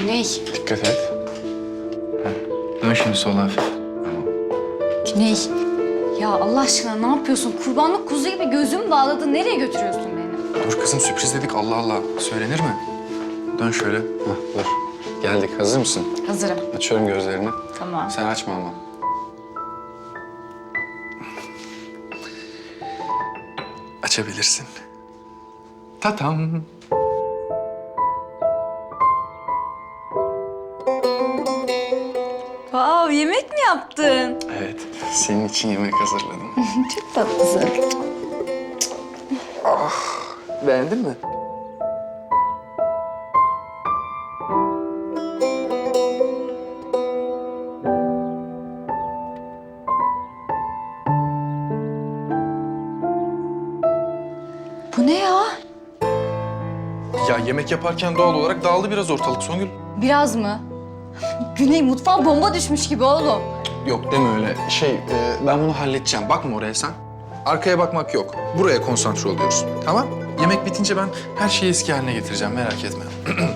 Güney. Dikkat et. Heh. Dön şimdi sola hafif. Tamam. Güney. Ya Allah aşkına ne yapıyorsun? Kurbanlık kuzu gibi gözüm bağladı. Nereye götürüyorsun beni? Dur kızım sürpriz dedik Allah Allah. Söylenir mi? Dön şöyle. Heh, dur. Geldik. Hazır mısın? Hazırım. Açıyorum gözlerini. Tamam. Sen açma ama. Açabilirsin. Tatam. Vav yemek mi yaptın? Evet, senin için yemek hazırladım. Çok tatlısın. Beğendin mi? Bu ne ya? Ya yemek yaparken doğal olarak dağıldı biraz ortalık Songül. Biraz mı? Güney mutfağa bomba düşmüş gibi oğlum. Yok deme öyle. Şey, e, ben bunu halledeceğim. Bakma oraya sen. Arkaya bakmak yok. Buraya konsantre oluyoruz. Tamam? Yemek bitince ben her şeyi eski haline getireceğim. Merak etme.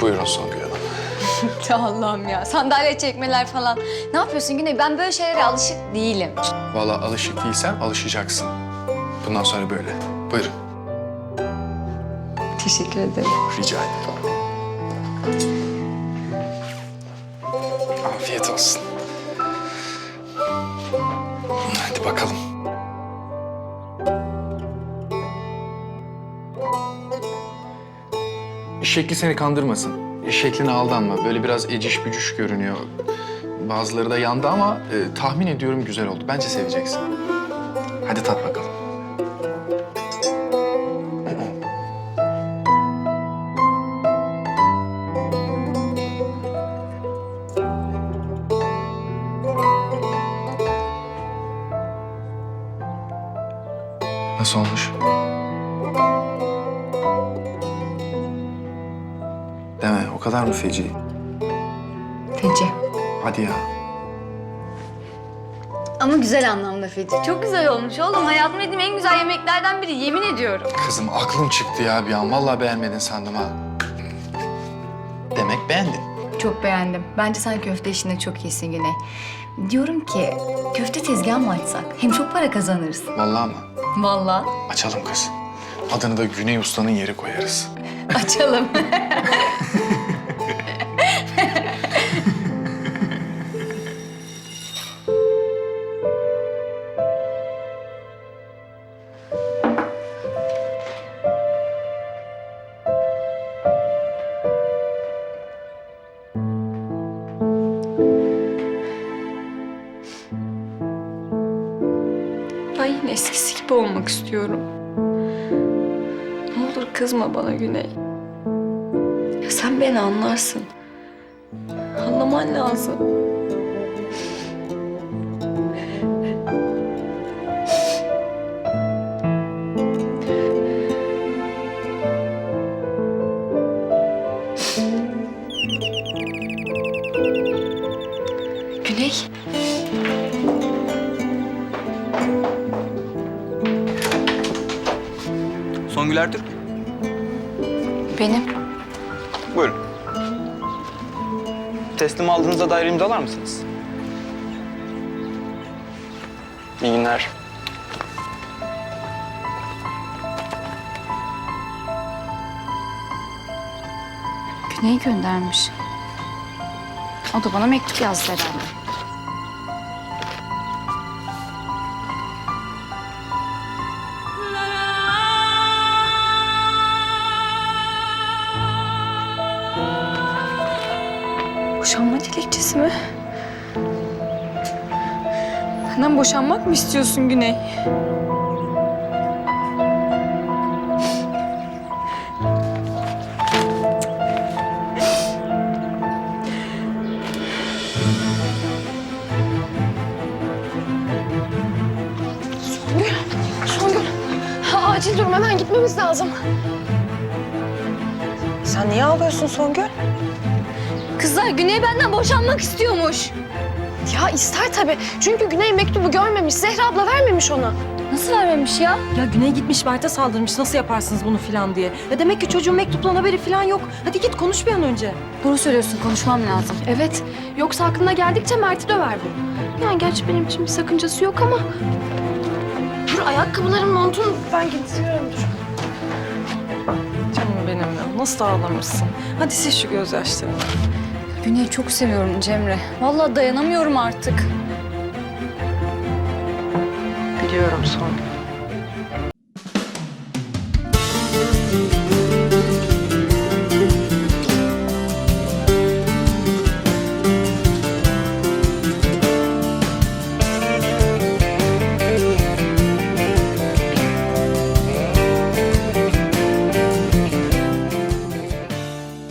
Buyurun Songül Hanım. Allah'ım ya. Sandalye çekmeler falan. Ne yapıyorsun Güney? Ben böyle şeylere alışık değilim. Vallahi alışık değilsen alışacaksın. Bundan sonra böyle. Buyurun. Teşekkür ederim. Rica ederim. Afiyet olsun. Hadi bakalım. Şekli seni kandırmasın. Şekline aldanma. Böyle biraz eciş bücüş görünüyor. Bazıları da yandı ama e, tahmin ediyorum güzel oldu. Bence seveceksin. Hadi tat bakalım. Nasıl olmuş? Deme, o kadar mı feci? Feci. Hadi ya. Ama güzel anlamda feci. Çok güzel olmuş oğlum. Hayatımda yediğim en güzel yemeklerden biri. Yemin ediyorum. Kızım aklım çıktı ya bir an. Vallahi beğenmedin sandım ha. Demek beğendin. Çok beğendim. Bence sen köfte işinde çok iyisin Güney. Diyorum ki köfte tezgahı mı açsak? Hem çok para kazanırız. Vallahi mı? Vallahi. Açalım kız. Adını da Güney Usta'nın yeri koyarız. Açalım. eskisi gibi olmak istiyorum. Ne olur kızma bana Güney. Ya sen beni anlarsın. Anlaman lazım. Güney. Songül Ertürk. Benim. Buyurun. Teslim aldığınızda dair imzalar mısınız? İyi günler. Güney göndermiş. O da bana mektup yazdı herhalde. Boşanma dilekçesi mi? Benden boşanmak mı istiyorsun Güney? Songül, acil durum hemen gitmemiz lazım. Sen niye ağlıyorsun Songül? Kızlar Güney benden boşanmak istiyormuş. Ya ister tabii. Çünkü Güney mektubu görmemiş. Zehra abla vermemiş ona. Nasıl vermemiş ya? Ya Güney gitmiş Mert'e saldırmış nasıl yaparsınız bunu filan diye. Ya demek ki çocuğun mektuptan haberi filan yok. Hadi git konuş bir an önce. Doğru söylüyorsun konuşmam lazım. Evet. Yoksa aklına geldikçe Mert'i döver bu. Yani gerçi benim için bir sakıncası yok ama... Dur ayakkabıların montun ben getiriyorum dur. Canım benim ya nasıl ağlamışsın. Hadi sil şu gözyaşlarını. Güney'i çok seviyorum Cemre. Vallahi dayanamıyorum artık. Biliyorum Songül.